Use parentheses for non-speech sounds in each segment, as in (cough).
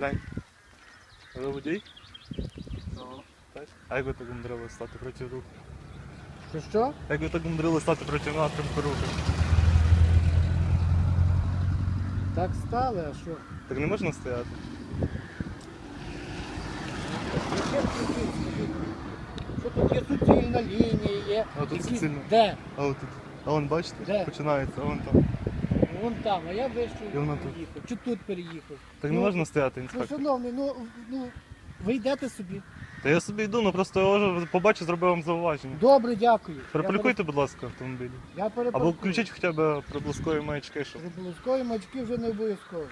Глянь. Ви водій? Так. А як ви так умудрили стати проти руху? Що що? Як ви так умудрили стати проти напрямку руху? Так стали, а що? Так не можна стояти? Що тут є суцільна лінія, є. А тут якісь- суцільна. Де? А от тут. А вон бачите? Де? Починається, а вон там. Вон там, а я вище І воно тут. переїхав. Чи тут переїхав? Так не Ну, можна стояти, Ну, інспектор. шановний, ну, ну ви йдете собі. Та я собі йду, ну просто я вже побачив, зробив вам зауваження. Добре, дякую. Перепаркуйте, будь ласка, автомобіль. Я, я перепаркую. Або включіть хоча б приблизкові маячки, щоб. Обов'язкові мачки вже не обов'язково.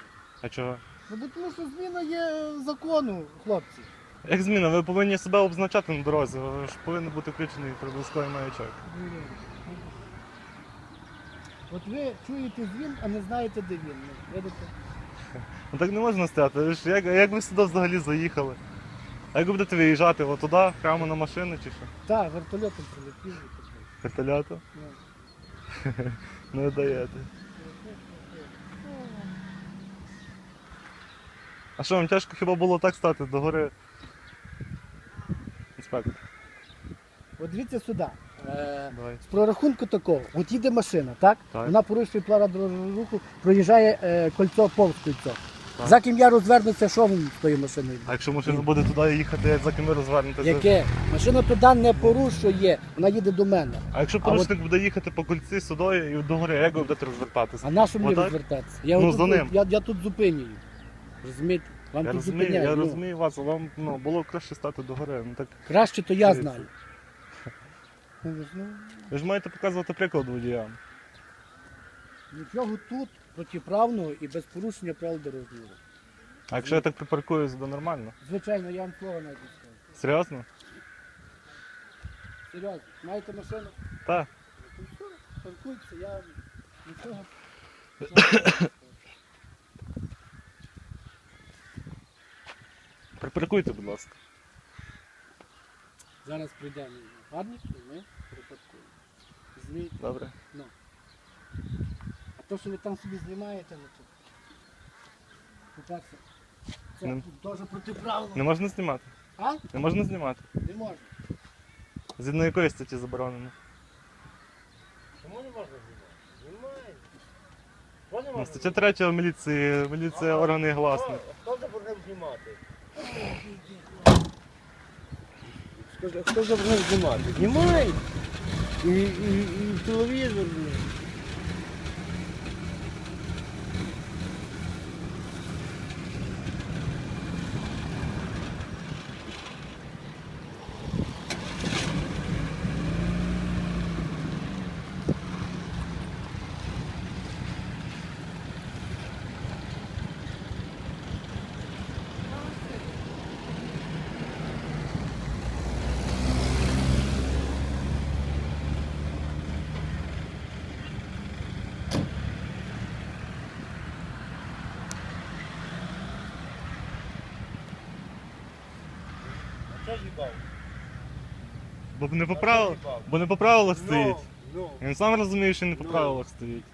А чого? Ну, бо тому що зміна є закону, хлопці. Як зміна, ви повинні себе обозначати на дорозі, ви ж повинен бути включений приблизковий маячок. От ви чуєте дзвін, а не знаєте, де він. Ну, видите? Ну так не можна стояти. Ви ж Як, як ви сюди взагалі заїхали? А як ви будете виїжджати? От туди, прямо на машину чи що? Так, вертольотом прилетів. таке. Ну. (laughs) Не даєте. А що, вам тяжко хіба було так стати до гори? Інспектор, От дивіться сюди. Е, давай. з прорахунку такого, от їде машина, так? Так. Вона порушує правила дорожнього руху, проїжджає е, кольцо, повз кольцо. Так. За ким я розвернуся, що він з тою машиною? А якщо машина буде туди їхати, за ким ви розвернетеся? Яке? Машина туди не порушує, вона їде до мене. А якщо А порушник буде їхати по кольці сюди і до гори, як ви будете розвертатися? А на що мені Отак? розвертатися? Я, Ну, за ним. я, я тут зупинюю. Розумієте? Вам Я тут розумію, зупиняю. я ну. розумію вас, вам ну, було краще стати до гори. Ну, так, Краще то я знаю. Ви ж, маєте показувати приклад водіям. Нічого тут протиправного і без порушення правил дорожнього руху. А якщо я так припаркуюсь, то нормально? Звичайно, я вам слово навіть не скажу. Серйозно? Серйозно, маєте машину? Так. Ну, паркуйтеся, я нічого. Припаркуйте, будь ласка. Зараз прийде мій напарник і ми припаркуємо. Розумієте? Добре. А то, що ви там собі знімаєте, ну то. По-перше, це Не- теж протиправно. Не можна знімати. А? Не можна знімати. Не можна. Згідно якої статті заборонено? Чому не можна знімати? Не Ну, стаття 3 міліції, міліція органи гласних. Хто заборонив знімати? Хто заборонив знімати? Знімай! І, і, і телевізор. Їбав? Бо не по правилах, бо не по правилах стоїть. Ну, Він сам розуміє, що не по правилах стоїть.